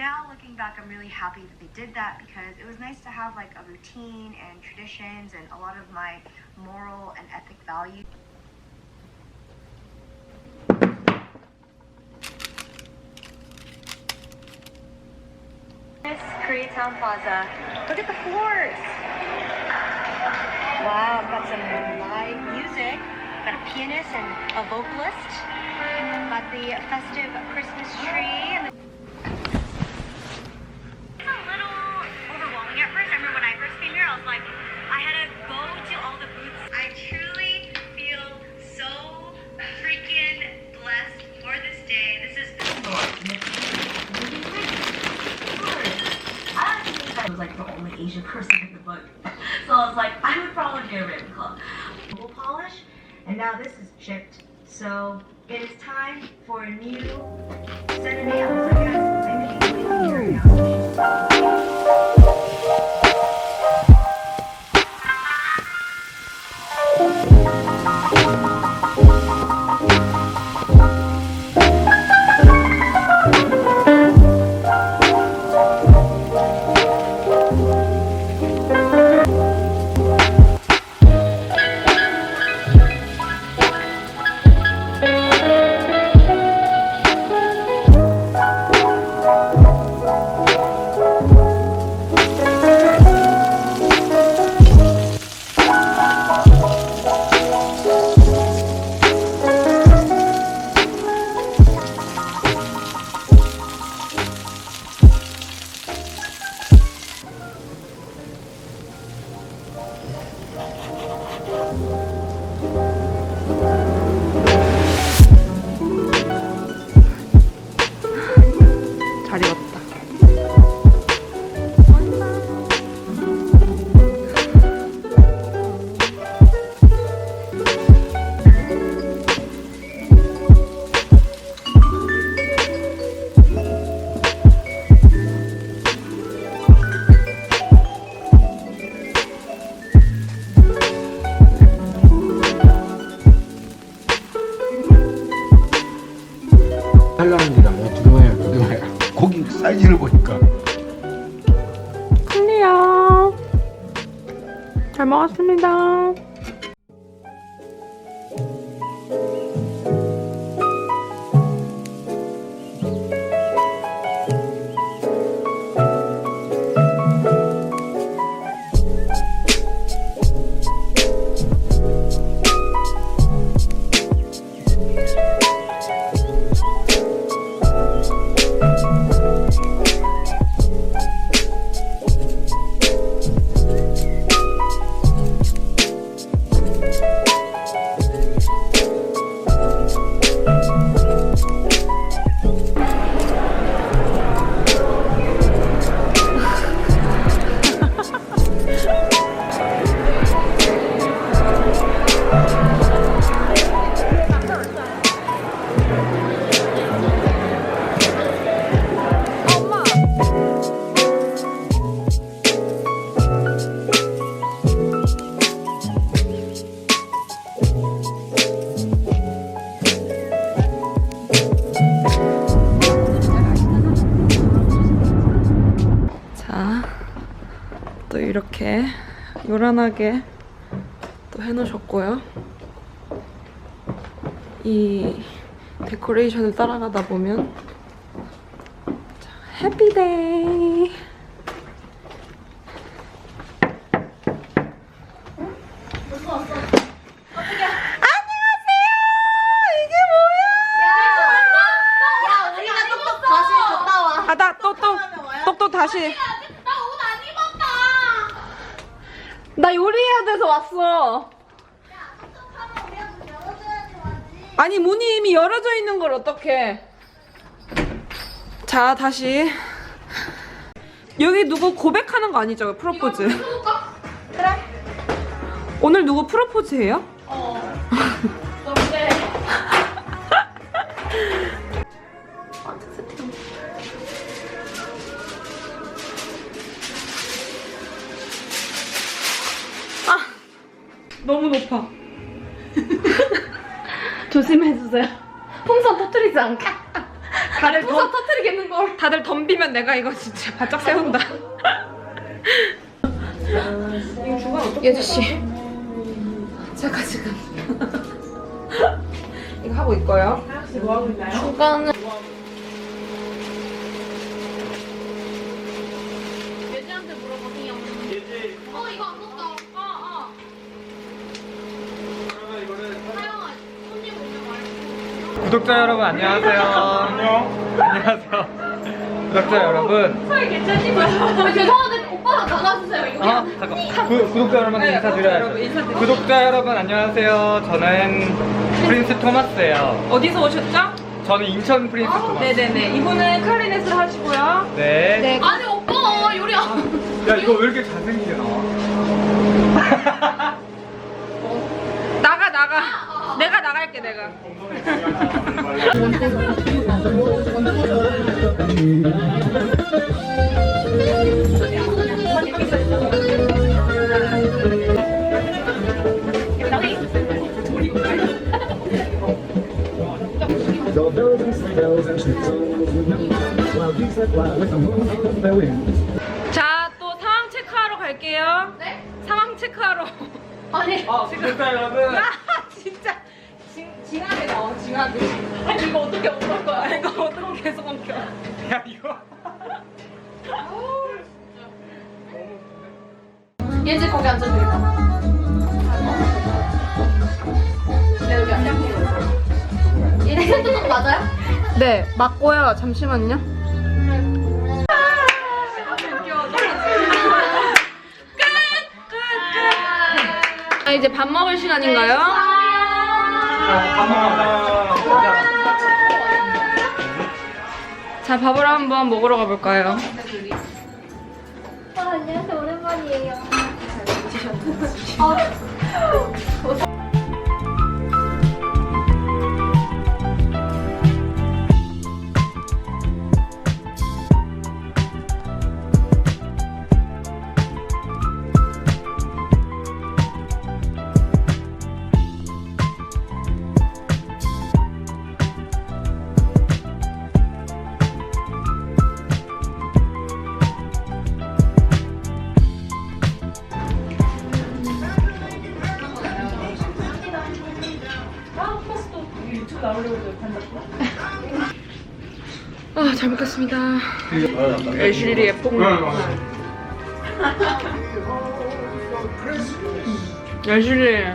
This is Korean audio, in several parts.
now looking back, I'm really happy that they did that because it was nice to have like a routine and traditions and a lot of my moral and ethic values. This Koreatown Plaza. Look at the floors. Wow, got some live music. Got a pianist and a vocalist. Got the festive Christmas tree. shipped. So it is time for a new 편안하게 또 해놓으셨고요. 이 데코레이션을 따라가다 보면 해피데이 다시. 여기 누구 고백하는 거 아니죠? 프로포즈. 그래. 오늘 누구 프로포즈해요? 어. 덤비면 내가 이거 진짜 바짝 세운다. 예주 씨, 제가 지금 이거 하고 있고요. 중간은. 어, 오면 말고. 구독자 여러분 안녕하세요. 안녕. 안녕하세요. 구독자 여러분. 아, 죄송한데 오빠 나가주세요. 이거 아 잠깐. 구, 구독자 여러분 네, 인사드려야죠. 여러분 인사드려요. 구독자 여러분 안녕하세요. 저는 프린스 토마스예요. 어디서 오셨죠? 저는 인천 프린스 토마스. 네네네. 이분은 클라리넷을 하시고요. 네. 아니, 오빠 요리 안. 야 이거 왜 이렇게 잘생기게 나와? 나가 나가. 내가 나갈게 내가. Though buildings, hills, and all over me, while geese that fly with the moon on their wings. 자 또 상황 체크하러 갈게요. 네? 상황 체크하러. 아니. 아 구독자 여러분. 아 징하게 나와 징하게. 아니 이거 어떻게 엉킬 거야? 이거 어떻게 계속 엉켜? 야 이거. 예지 거기 앉아도 되겠다. 네, 여기 앉아볼게요. 얘네 핸드폰 맞아요? 네 맞고요. 잠시만요. 아, 이제 밥 먹을 시간인가요? 밥 먹자. 자 밥을 한번 먹으러 가볼까요? 아, 안녕하세요. 오랜만이에요. 아 잘 먹겠습니다. 애슐리의 뽕. 애슐리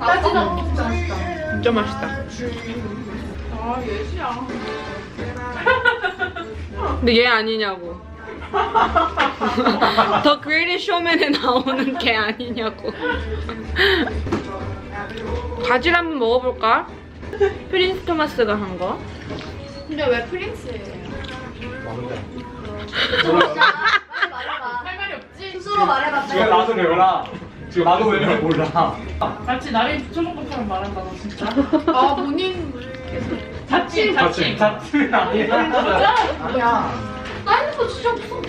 맛있다. 진짜 맛있다. 진짜 맛있다. 근데 얘 아니냐고. 더 그레이티 쇼맨에 나오는 걔 아니냐고. 가지를 한번 먹어볼까? 프린스 토마스가 한 거. 근데 왜 프린스예요? 말해봐. 할 말이 없지? 스스로 말해봐. 지금 나도 몰라. 지금 나도 왜 몰라. 같이 나를 붙여놓은 것처럼 말한다 너 진짜 아, 본인. 자취 자취 자취는 아니야. 뭐야. 나 핸드폰 진짜 없어.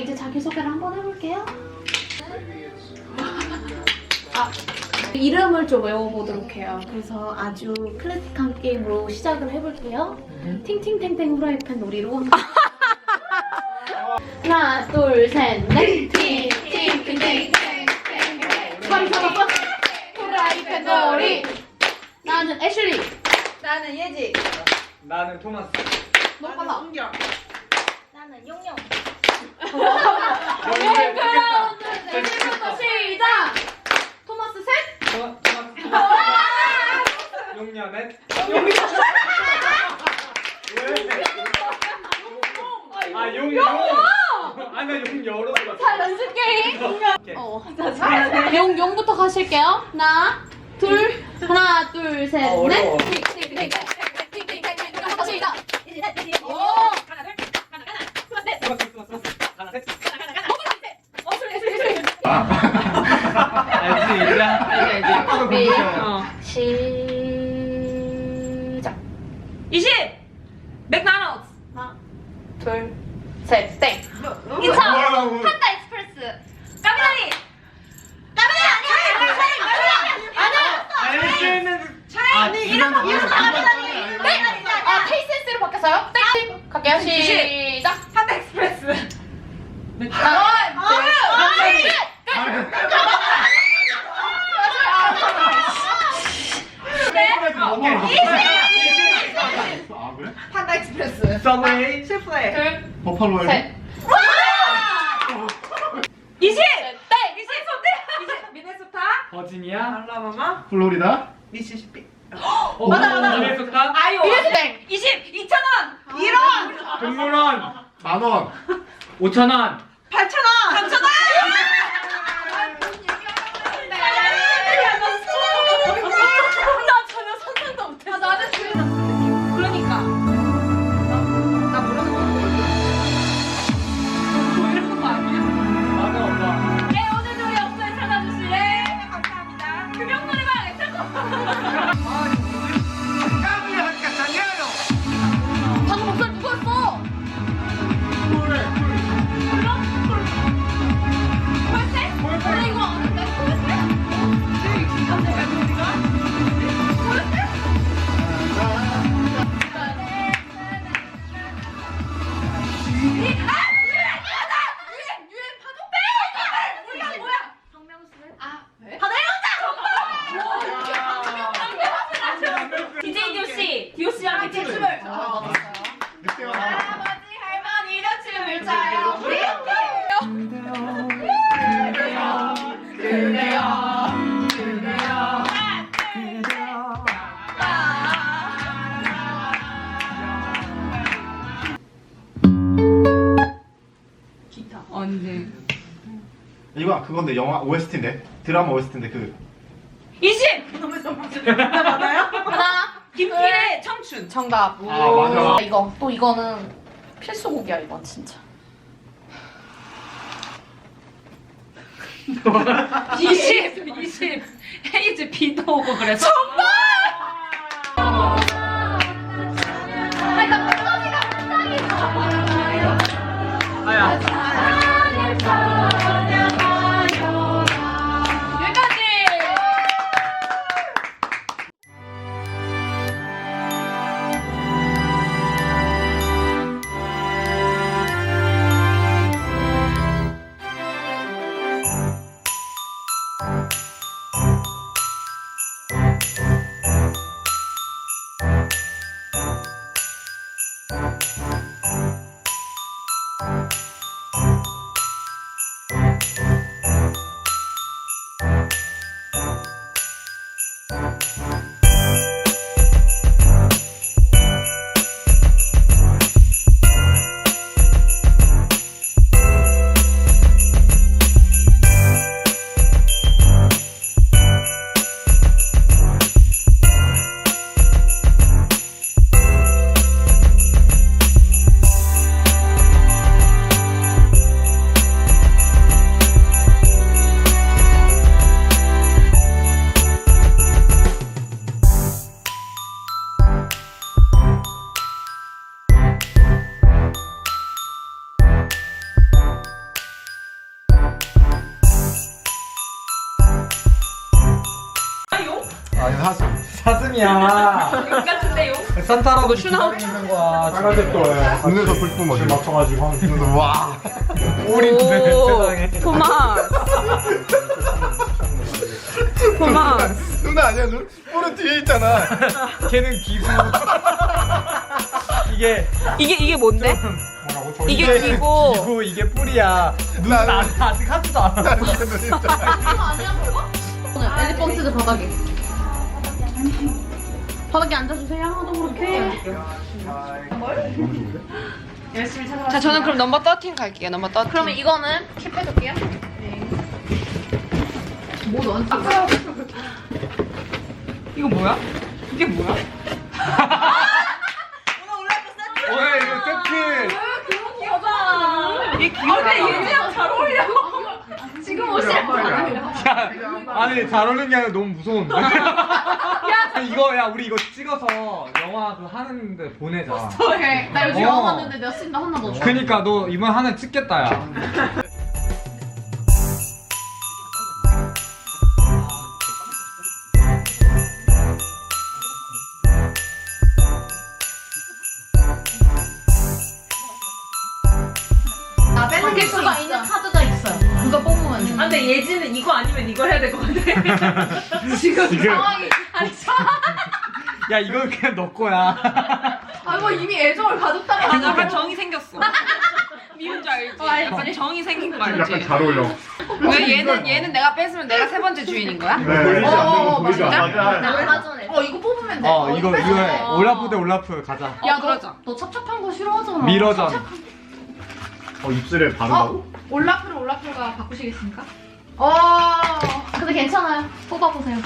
이제 자기소개를 한번 해볼게요. 아, 이름을 좀 외워보도록 해요. 그래서 아주 클래식한 게임으로 시작을 해볼게요. 팅팅탱탱 후라이팬 놀이로. 하나, 둘, 셋, 넷. 팅팅탱탱. 잡아봐. 후라이팬 놀이. 나는 애슐리. 나는 예지. 나는 토마스. 너무 빨라. 나는 용용. 이제부터 시작! 토마스 셋! 용년의 아 용용. 아나 개 자, 연습 게임. 어, 자, 자, 용, 용부터 가실게요. 하나, 둘, 하나, 둘, 셋, 아, 넷. 어려워. 틱, 比嗯。 둘, 버팔로 셋. 20! 땡. 20! 20! 미네소타? 버지니아 알라바마? 플로리다 미시시피? 어, 맞아, 맞아. 미네소타 아이오! 땡. 20! 2,000원! 1원! 동물원 만 원 5천원 8,000원! 이거 그건데 영화 OST인데 드라마 OST인데 그 20! 너무 맞아요? 하나, 김필의 청춘. 정답. 아, 맞아. 이거 또 이거는 필수곡이야 이건 진짜. 20! 20! 헤이즈 비도 오고 그래서. 아니 사슴이야 용 같은데요? 산타라고 기다리고 있는 거야 빨간색 또 눈에서 불뿜 어디 맞춰가지고 하면 와 꿀인데 세상에 토마스. 토마스. 눈 아니야 눈? 뿔은 뒤에 있잖아 걔는 기부 이게 이게, 이게 뭔데? 뭐라고 저 이게 귀고. 기부 이게 뿔이야 눈은 나는- 아직, 아직 하지도 않아 눈 있잖아 이거 아니야 그거? 엘리펀트드 바닥에. 바닥에 앉아주세요. 하도 그렇게. 열심히 찾아봤습니다. 자 저는 그럼 넘버 13 갈게요. 넘버 13. 그러면 이거는 킵해둘게요. 뭐 너한테? 이거 뭐야? 이게 뭐야? 오늘 이거 세트. 이게 귀여워. 얘네랑 잘 어울려. 지금 옷이 야, 아니 잘 어울리는 게 아니라 너무 무서운데. 이거 야 우리 이거 찍어서 영화 그 하는데 보내자. 오케이. 나 요즘 어. 영화 봤는데 내가 쓴다 하나 넣어줘. 그니까 너 이번 하나 찍겠다 야. 예지는 이거 아니면 이거 해야 될 것 같아. 지금 지금. 상황이 아니 참. 야 이거 그냥 너 거야. 아 이거 이미 애정을 가졌다고 아, 약간 정이 생겼어. 미운 줄 알지? 약간 정이 생긴 거 알지? 약간 잘 어울려. 왜 얘는 얘는 내가 뺏으면 내가 세 번째 주인인 거야? 네. 보이지 어, 않는 거 어, 보이지 맞아. 않아. 나 얼마 전에. 어 이거 뽑으면 돼. 어 이거 이거 해. 어. 올라프 대 올라프 가자. 야, 어, 그러자. 너, 너 찹찹한 거 싫어하잖아. 미러전. 어 입술에 바른다고? 올라프를 올라프가 바꾸시겠습니까? 어. 근데 괜찮아요. 뽑아보세요.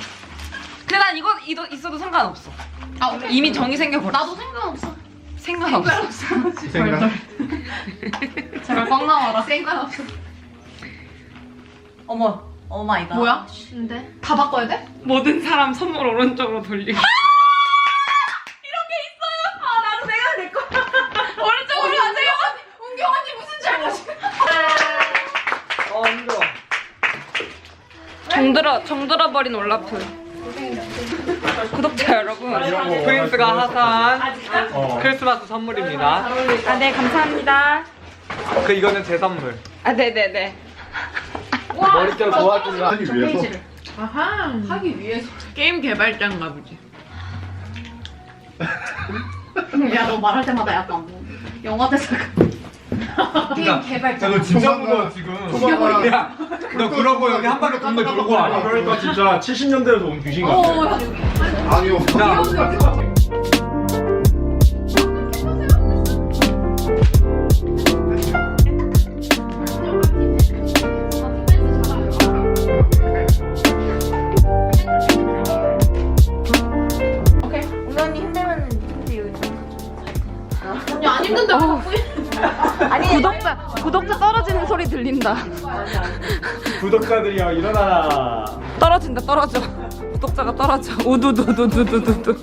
근데 난 이거 이도 있어도 상관없어. 아 오케이. 이미 정이 생겨버려. 나도 상관없어. 상관없어. 생각. 제발 꽉 나와라. 상관없어. 어머, 오 마이 갓. 뭐야? 근데 다 바꿔야 돼? 모든 사람 선물 오른쪽으로 돌리고. 정들어 정들어 버린 올라프. 구독자 여러분, 프린스가 하산 어. 크리스마스 선물입니다. 아 네 감사합니다. 그 이거는 제 선물. 아 네네네. 머릿결 도와준다. 하기 위해서. 하기 위해서. 게임 개발자인가 보지. 야 너 말할 때마다 약간 뭐 영화 대사가. 게임 개발자. 야, 너 진짜 무거워 지금. 조만간. 야, 너 그러고 여기 한 바퀴 동네 돌고 와. 그러니까 진짜 70년대에서 온 귀신 같아. 어, 야, 아니요. 자. 들린다. 구독자들이여 일어나라. 떨어진다 떨어져. 구독자가 떨어져. 우두두두두두두.